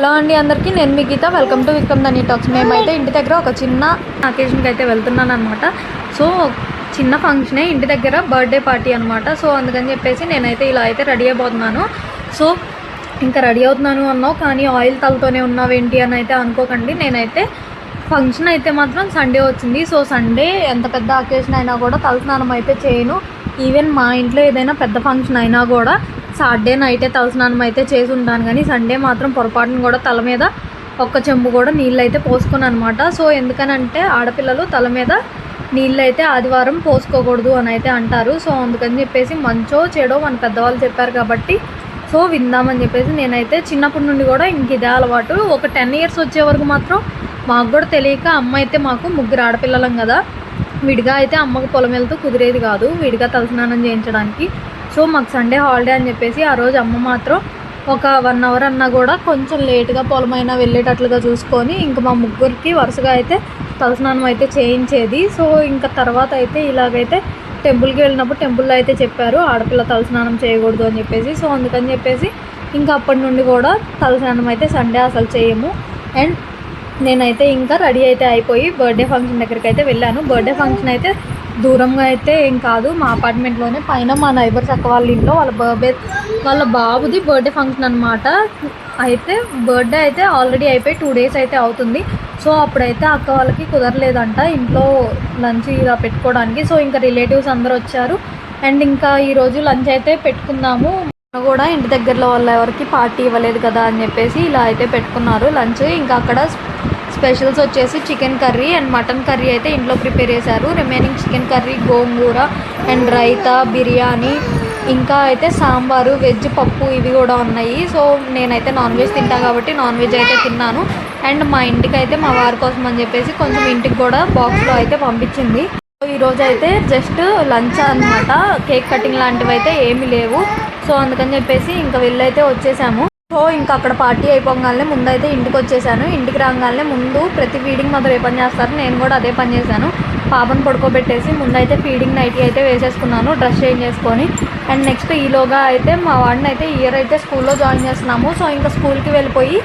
Hello అండి అందరికీ నేను మీ గీత. వెల్కమ్ టు విక్రమ్ దని టాక్స్ మేమైతే ఇంటి దగ్గర ఒక చిన్న అకేషన్కి అయితే వెళ్తున్నాను అనమాట సో చిన్న ఫంక్షనే ఇంటి దగ్గర బర్త్డే పార్టీ అనమాట సో అందుకని చెప్పేసి నేనైతే ఇలా అయితే రెడీ అయిపోతున్నాను. సో ఇంకా రెడీ అవుతున్నాను అన్నావు కానీ ఆయిల్ తలతోనే ఉన్నావేంటి అని అయితే అనుకోకండి. నేనైతే ఫంక్షన్ అయితే మాత్రం సండే వచ్చింది. సో సండే ఎంత పెద్ద అకేషన్ అయినా కూడా తలస్నానం అయితే చేయను. ఈవెన్ మా ఇంట్లో ఏదైనా పెద్ద ఫంక్షన్ అయినా కూడా సాటర్డే నైటే తలస్నానం అయితే చేసి ఉంటాను కానీ సండే మాత్రం పొరపాటున కూడా తల మీద ఒక్క చెంబు కూడా నీళ్ళు అయితే పోసుకోను అనమాట సో ఎందుకనంటే ఆడపిల్లలు తల మీద నీళ్ళు అయితే ఆదివారం పోసుకోకూడదు అని అయితే అంటారు. సో అందుకని చెప్పేసి మంచో చెడో మన పెద్దవాళ్ళు చెప్పారు కాబట్టి సో విందామని చెప్పేసి నేనైతే చిన్నప్పటి నుండి కూడా ఇంక ఇదే అలవాటు. ఒక టెన్ ఇయర్స్ వచ్చే వరకు మాత్రం మాకు కూడా తెలియక అమ్మ అయితే మాకు ముగ్గురు ఆడపిల్లలం కదా. విడిగా అయితే అమ్మకు పొలం వెళ్తూ కుదిరేది కాదు. విడిగా తలస్నానం చేయించడానికి. సో మాకు సండే హాలిడే అని చెప్పేసి ఆ రోజు అమ్మ మాత్రం ఒక వన్ అవర్ అన్నా కూడా కొంచెం లేట్గా పొలమైనా వెళ్ళేటట్లుగా చూసుకొని ఇంకా మా ముగ్గురికి వరుసగా అయితే తలస్నానం అయితే చేయించేది. సో ఇంకా తర్వాత అయితే ఇలాగైతే టెంపుల్కి వెళ్ళినప్పుడు టెంపుల్లో అయితే చెప్పారు ఆడపిల్ల తలస్నానం చేయకూడదు అని చెప్పేసి. సో అందుకని చెప్పేసి ఇంకా అప్పటి నుండి కూడా తలస్నానం అయితే సండే అసలు చేయము. అండ్ నేనైతే ఇంకా రెడీ అయితే అయిపోయి బర్త్డే ఫంక్షన్ దగ్గరికి అయితే వెళ్ళాను. బర్త్డే ఫంక్షన్ అయితే దూరంగా అయితే ఏం కాదు. మా అపార్ట్మెంట్లోనే పైన మా నైబర్స్ అక్క వాళ్ళ ఇంట్లో వాళ్ళ బర్త్డే వాళ్ళ బాబుది బర్త్డే ఫంక్షన్ అనమాట అయితే బర్త్డే అయితే ఆల్రెడీ అయిపోయి టూ డేస్ అయితే అవుతుంది. సో అప్పుడైతే అక్క వాళ్ళకి కుదరలేదంట ఇంట్లో లంచ్ ఇలా పెట్టుకోవడానికి. సో ఇంకా రిలేటివ్స్ అందరు వచ్చారు. అండ్ ఇంకా ఈరోజు లంచ్ అయితే పెట్టుకుందాము. కూడా ఇంటి దగ్గరలో వాళ్ళ ఎవరికి పార్టీ ఇవ్వలేదు కదా అని చెప్పేసి ఇలా అయితే పెట్టుకున్నారు లంచ్. ఇంకా అక్కడ స్పెషల్స్ వచ్చేసి chicken curry and mutton curry అయితే ఇంట్లో ప్రిపేర్ చేశారు. Remaining chicken curry gongura and raita biryani ఇంకా అయితే సాంబారు వెజ్ పప్పు ఇవి కూడా ఉన్నాయి. సో నేనైతే నాన్ వెజ్ తింటాను కాబట్టి నాన్ వెజ్ అయితే తిన్నాను. అండ్ మా ఇంటికి అయితే మా వారి కోసం అని చెప్పేసి కొంచెం ఇంటికి కూడా బాక్స్లో అయితే పంపించింది. సో ఈరోజు అయితే జస్ట్ లంచ్ అన్నమాట. కేక్ కటింగ్ లాంటివి అయితే ఏమీ లేవు. సో అందుకని చెప్పేసి ఇంకా వెళ్ళైతే వచ్చేసాము. సో ఇంకా అక్కడ పార్టీ అయిపోగానే ముందైతే ఇంటికి వచ్చేసాను ఇంటికి రాగానే ముందు ప్రతి ఫీడింగ్ మదర్ ఏ పని చేస్తారు నేను కూడా అదే పని చేశాను. పాపను పడుకోబెట్టేసి ముందైతే ఫీడింగ్ నైటీ అయితే వేసేసుకున్నాను డ్రెస్ చేంజ్ చేసుకొని. అండ్ నెక్స్ట్ ఈలోగా అయితే మా వాడిని అయితే ఇయర్ అయితే స్కూల్లో జాయిన్ చేస్తున్నాము. సో ఇంకా స్కూల్కి వెళ్ళిపోయి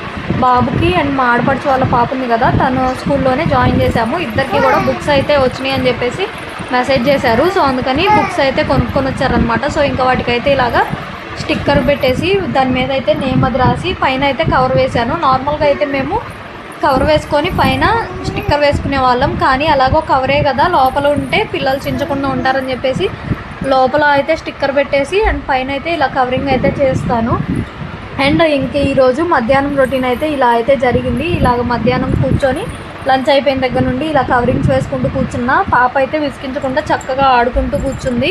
బాబుకి అండ్ మా ఆడపడుచు వాళ్ళ పాప ఉంది కదా తను స్కూల్లోనే జాయిన్ చేశాము. ఇద్దరికి కూడా బుక్స్ అయితే వచ్చినాయి అని చెప్పేసి మెసేజ్ చేశారు. సో అందుకని బుక్స్ అయితే కొనుక్కొని వచ్చారనమాట సో ఇంకా వాటికైతే ఇలాగా స్టిక్కర్ పెట్టేసి దాని మీద అయితే నేమ్ అది రాసి పైన అయితే కవర్ వేశాను. నార్మల్గా అయితే మేము కవర్ వేసుకొని పైన స్టిక్కర్ వేసుకునే వాళ్ళం. కానీ అలాగో కవరే కదా లోపల ఉంటే పిల్లలు చించకుండా ఉంటారని చెప్పేసి లోపల అయితే స్టిక్కర్ పెట్టేసి అండ్ పైన అయితే ఇలా కవరింగ్ అయితే చేస్తాను. అండ్ ఇంక ఈరోజు మధ్యాహ్నం రొటీన్ అయితే ఇలా అయితే జరిగింది. ఇలాగ మధ్యాహ్నం కూర్చొని లంచ్ అయిపోయిన దగ్గర నుండి ఇలా కవరింగ్స్ వేసుకుంటూ కూర్చున్న. పాప అయితే విసిగించకుండా చక్కగా ఆడుకుంటూ కూర్చుంది.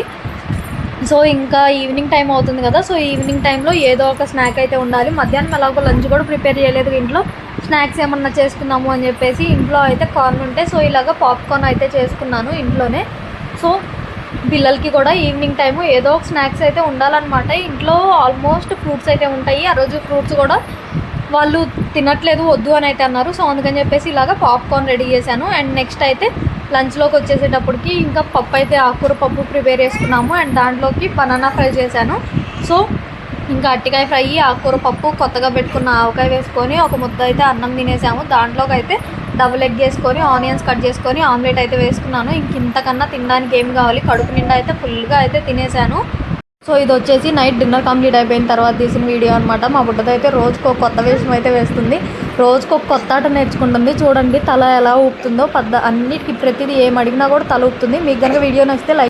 సో ఇంకా ఈవినింగ్ టైం అవుతుంది కదా సో ఈవినింగ్ టైంలో ఏదో ఒక స్నాక్ అయితే ఉండాలి. మధ్యాహ్నం ఎలాగో లంచ్ కూడా ప్రిపేర్ చేయలేదు ఇంట్లో. స్నాక్స్ ఏమన్నా చేసుకుందాము అని చెప్పేసి ఇంట్లో అయితే కార్న్ ఉంటే సో ఇలాగ పాప్కార్న్ అయితే చేసుకున్నాను ఇంట్లోనే. సో పిల్లలకి కూడా ఈవినింగ్ టైము ఏదో ఒక స్నాక్స్ అయితే ఉండాలన్నమాట. ఇంట్లో ఆల్మోస్ట్ ఫ్రూట్స్ అయితే ఉంటాయి. ఆ రోజు ఫ్రూట్స్ కూడా వాళ్ళు తినట్లేదు వద్దు అని అయితే అన్నారు. సో అందుకని చెప్పేసి ఇలాగ పాప్కార్న్ రెడీ చేశాను. అండ్ నెక్స్ట్ అయితే లంచ్లోకి వచ్చేసేటప్పటికి ఇంకా పప్పు అయితే ఆకుకూర పప్పు ప్రిపేర్ చేసుకున్నాము. అండ్ దాంట్లోకి బనానా ఫ్రై చేశాను. సో ఇంకా అట్టికాయ ఫ్రై ఆకుకూర పప్పు కొత్తగా పెట్టుకున్న ఆవకాయ వేసుకొని ఒక ముద్ద అయితే అన్నం తినేసాము. దాంట్లోకి అయితే డబుల్ ఎగ్ వేసుకొని ఆనియన్స్ కట్ చేసుకొని ఆమ్లెట్ అయితే వేసుకున్నాను. ఇంక ఇంతకన్నా తినడానికి ఏం కావాలి? కడుపు నిండా అయితే ఫుల్గా అయితే తినేసాను. సో ఇది వచ్చేసి నైట్ డిన్నర్ కంప్లీట్ అయిపోయిన తర్వాత తీసిన వీడియో అనమాట మా బుడ్డతో అయితే రోజుకు ఒక కొత్త వేషం అయితే వేస్తుంది. రోజుకు ఒక కొత్త ఆట నేర్చుకుంటుంది. చూడండి తల ఎలా ఊపుతుందో. పెద్ద అన్నిటికీ ప్రతిదీ ఏం అడిగినా కూడా తల ఊపుతుంది. మీకు కనుక వీడియో నచ్చితే లైక్